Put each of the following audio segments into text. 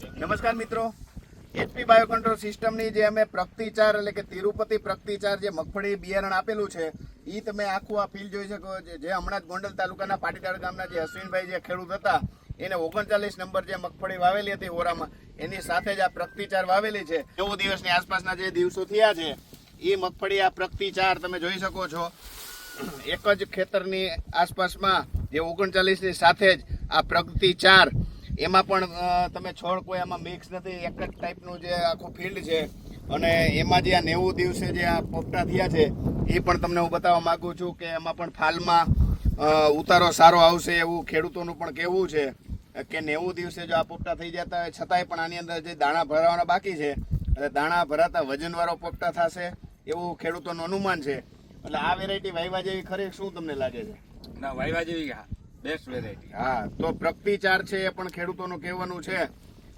નમસ્કાર મિત્રો. એચપી બાયોકન્ટ્રોલ સિસ્ટમની જે અમે પ્રગતિચાર એટલે કે તિરુપતિ પ્રગતિચાર જે મગફળી બિયારણ આપેલું છે એ તમે આખું આ ફીલ જોઈ શકો. જે હમણાં જ ગોંડલ તાલુકાના પાટીદાર ગામના જે અશ્વિનભાઈ જે ખેડૂત હતા, એને ઓગણચાલીસ નંબર જે મગફળી વાવેલી હતી ઓરામાં, એની સાથે જ આ પ્રગતિચાર વાવેલી છે. નવ દિવસની આસપાસના જે દિવસો થયા છે એ મગફળી આ પ્રગતિચાર તમે જોઈ શકો છો. એક જ ખેતરની આસપાસમાં જે ઓગણચાલીસની સાથે જ આ પ્રગતિ ચાર એમાં પણ તમે છોડ કોઈ આમાં મિક્સ નથી, એક જ ટાઈપનું જે આખું ફિલ્ડ છે, અને એમાં જે આ નેવું દિવસે જે આ પોપટા થયા છે, એ પણ તમને હું બતાવવા માગું છું કે એમાં પણ ફાલમાં ઉતારો સારો આવશે એવું ખેડૂતોનું પણ કહેવું છે, કે નેવું દિવસે જો આ પોપટા થઈ જતા હોય, છતાંય પણ આની અંદર જે દાણા ભરાવાના બાકી છે, એટલે દાણા ભરાતા વજનવાળો પોપટા થશે એવું ખેડૂતોનું અનુમાન છે. એટલે આ વેરાયટી વાયવા જેવી ખરી શું તમને લાગે છે? ના, વાયવા જેવી બેસ્ટ વેરાયટી હા, તો પ્રગતિચાર છે એ પણ ખેડૂતોનું કહેવાનું છે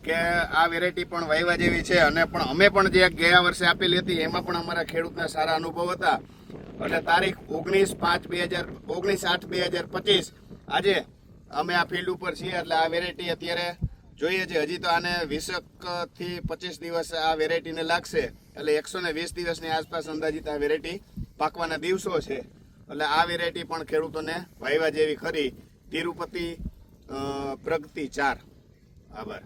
કે આ વેરાયટી પણ વાયવા જેવી છે અને પણ અમે પણ જે ગયા વર્ષે આપેલી હતી, એમાં પણ અમારા ખેડૂતના સારા અનુભવ હતા. એટલે તારીખ ઓગણીસ પાંચ બે હજાર, ઓગણીસ આઠ બે હજાર પચીસ, આજે અમે આ ફિલ્ડ ઉપર છીએ, એટલે આ વેરાયટી અત્યારે જોઈએ છે. હજી તો આને વીસકથી પચીસ દિવસ આ વેરાયટીને લાગશે, એટલે એકસો ને વીસ દિવસની આસપાસ અંદાજિત આ વેરાયટી પાકવાના દિવસો છે. એટલે આ વેરાયટી પણ ખેડૂતોને વાયવા જેવી ખરી. તિરુપતિ પ્રગતિ ચાર. આભાર.